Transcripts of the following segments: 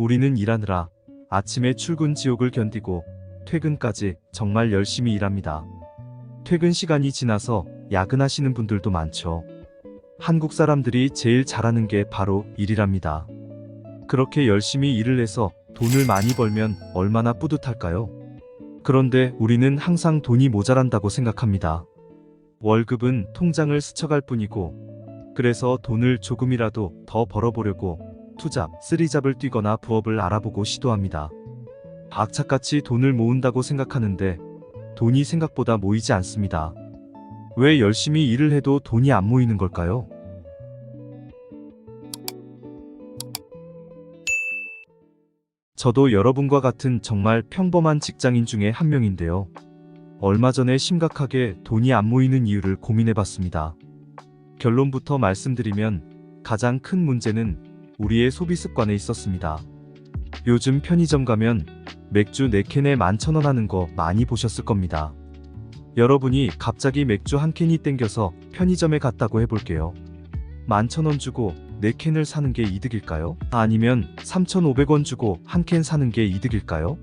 우리는 일하느라 아침에 출근 지옥을 견디고 퇴근까지 정말 열심히 일합니다. 퇴근 시간이 지나서 야근하시는 분들도 많죠. 한국 사람들이 제일 잘하는 게 바로 일이랍니다. 그렇게 열심히 일을 해서 돈을 많이 벌면 얼마나 뿌듯할까요? 그런데 우리는 항상 돈이 모자란다고 생각합니다. 월급은 통장을 스쳐갈 뿐이고, 그래서 돈을 조금이라도 더 벌어보려고 투잡, 쓰리잡을 뛰거나 부업을 알아보고 시도합니다. 악착같이 돈을 모은다고 생각하는데 돈이 생각보다 모이지 않습니다. 왜 열심히 일을 해도 돈이 안 모이는 걸까요? 저도 여러분과 같은 정말 평범한 직장인 중에 한 명인데요. 얼마 전에 심각하게 돈이 안 모이는 이유를 고민해 봤습니다. 결론부터 말씀드리면 가장 큰 문제는 우리의 소비 습관에 있었습니다. 요즘 편의점 가면 맥주 4캔에 11,000원 하는 거 많이 보셨을 겁니다. 여러분이 갑자기 맥주 한 캔이 땡겨서 편의점에 갔다고 해볼게요. 11,000원 주고 4캔을 사는 게 이득일까요? 아니면 3,500원 주고 한 캔 사는 게 이득일까요?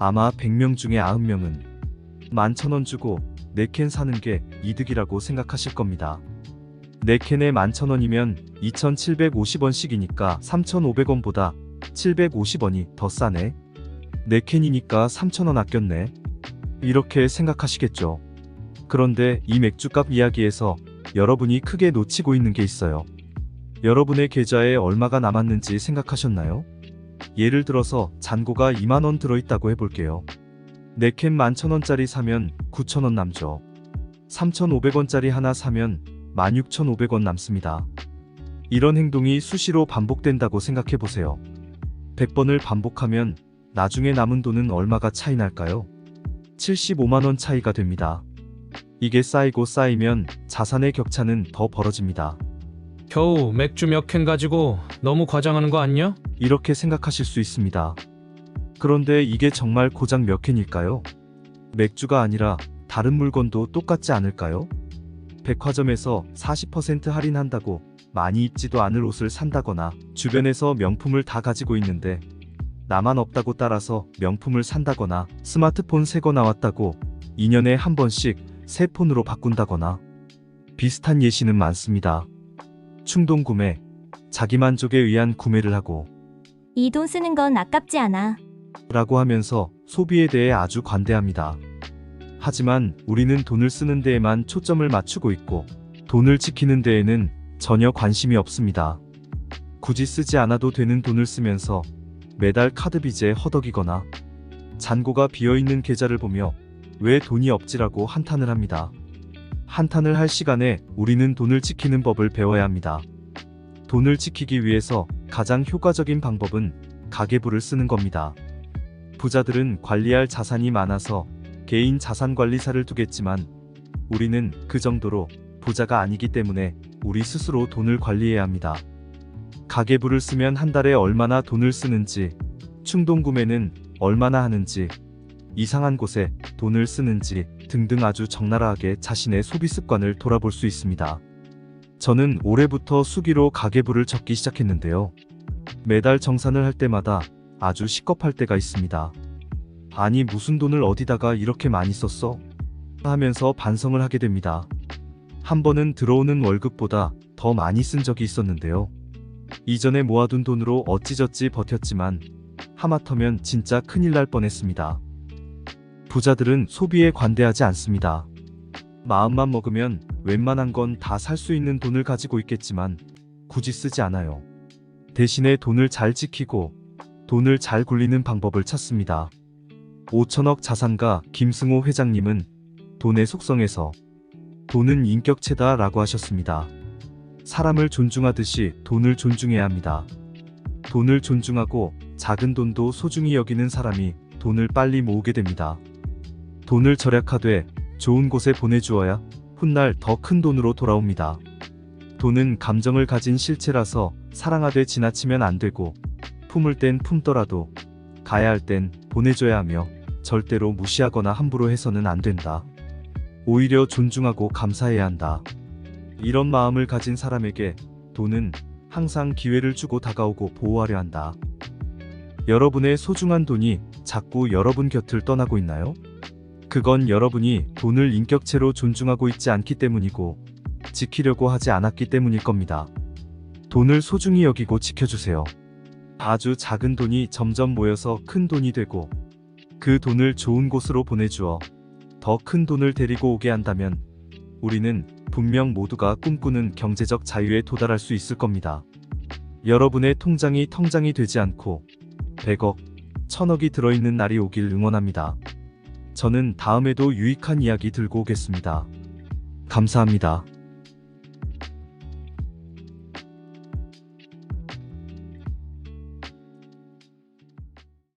아마 100명 중에 90명은 11,000원 주고 4캔 사는 게 이득이라고 생각하실 겁니다. 4캔에 11,000원이면 2,750원씩이니까 3,500원보다 750원이 더 싸네. 4캔이니까 3,000원 아꼈네. 이렇게 생각하시겠죠. 그런데 이 맥주값 이야기에서 여러분이 크게 놓치고 있는 게 있어요. 여러분의 계좌에 얼마가 남았는지 생각하셨나요? 예를 들어서 잔고가 2만원 들어있다고 해볼게요. 4캔 11,000원짜리 사면 9,000원 남죠. 3,500원짜리 하나 사면 16,500원 남습니다. 이런 행동이 수시로 반복된다고 생각해 보세요. 100번을 반복하면 나중에 남은 돈은 얼마가 차이 날까요? 75만원 차이가 됩니다. 이게 쌓이고 쌓이면 자산의 격차는 더 벌어집니다. 겨우 맥주 몇 캔 가지고 너무 과장하는 거 아니야? 이렇게 생각하실 수 있습니다. 그런데 이게 정말 고작 몇 캔일까요? 맥주가 아니라 다른 물건도 똑같지 않을까요? 백화점에서 40% 할인한다고 많이 입지도 않을 옷을 산다거나 주변에서 명품을 다 가지고 있는데 나만 없다고 따라서 명품을 산다거나 스마트폰 새 거 나왔다고 2년에 한 번씩 새 폰으로 바꾼다거나 비슷한 예시는 많습니다. 충동 구매, 자기 만족에 의한 구매를 하고 이 돈 쓰는 건 아깝지 않아. 라고 하면서 소비에 대해 아주 관대합니다. 하지만 우리는 돈을 쓰는 데에만 초점을 맞추고 있고 돈을 지키는 데에는 전혀 관심이 없습니다. 굳이 쓰지 않아도 되는 돈을 쓰면서 매달 카드 빚에 허덕이거나 잔고가 비어있는 계좌를 보며 왜 돈이 없지라고 한탄을 합니다. 한탄을 할 시간에 우리는 돈을 지키는 법을 배워야 합니다. 돈을 지키기 위해서 가장 효과적인 방법은 가계부를 쓰는 겁니다. 부자들은 관리할 자산이 많아서 개인 자산 관리사를 두겠지만 우리는 그 정도로 부자가 아니기 때문에 우리 스스로 돈을 관리해야 합니다. 가계부를 쓰면 한 달에 얼마나 돈을 쓰는지, 충동 구매는 얼마나 하는지, 이상한 곳에 돈을 쓰는지 등등 아주 적나라하게 자신의 소비 습관을 돌아볼 수 있습니다. 저는 올해부터 수기로 가계부를 적기 시작했는데요. 매달 정산을 할 때마다 아주 식겁할 때가 있습니다. 아니 무슨 돈을 어디다가 이렇게 많이 썼어? 하면서 반성을 하게 됩니다. 한 번은 들어오는 월급보다 더 많이 쓴 적이 있었는데요. 이전에 모아둔 돈으로 어찌저찌 버텼지만 하마터면 진짜 큰일 날 뻔했습니다. 부자들은 소비에 관대하지 않습니다. 마음만 먹으면 웬만한 건 다 살 수 있는 돈을 가지고 있겠지만 굳이 쓰지 않아요. 대신에 돈을 잘 지키고 돈을 잘 굴리는 방법을 찾습니다. 5천억 자산가 김승호 회장님은 돈의 속성에서 돈은 인격체다 라고 하셨습니다. 사람을 존중하듯이 돈을 존중해야 합니다. 돈을 존중하고 작은 돈도 소중히 여기는 사람이 돈을 빨리 모으게 됩니다. 돈을 절약하되 좋은 곳에 보내주어야 훗날 더 큰 돈으로 돌아옵니다. 돈은 감정을 가진 실체라서 사랑하되 지나치면 안 되고 품을 땐 품더라도 가야 할 땐 보내줘야 하며 절대로 무시하거나 함부로 해서는 안 된다. 오히려 존중하고 감사해야 한다. 이런 마음을 가진 사람에게 돈은 항상 기회를 주고 다가오고 보호하려 한다. 여러분의 소중한 돈이 자꾸 여러분 곁을 떠나고 있나요? 그건 여러분이 돈을 인격체로 존중하고 있지 않기 때문이고 지키려고 하지 않았기 때문일 겁니다. 돈을 소중히 여기고 지켜주세요. 아주 작은 돈이 점점 모여서 큰 돈이 되고 그 돈을 좋은 곳으로 보내주어 더 큰 돈을 데리고 오게 한다면 우리는 분명 모두가 꿈꾸는 경제적 자유에 도달할 수 있을 겁니다. 여러분의 통장이 통장이 되지 않고 100억, 1000억이 들어있는 날이 오길 응원합니다. 저는 다음에도 유익한 이야기 들고 오겠습니다. 감사합니다.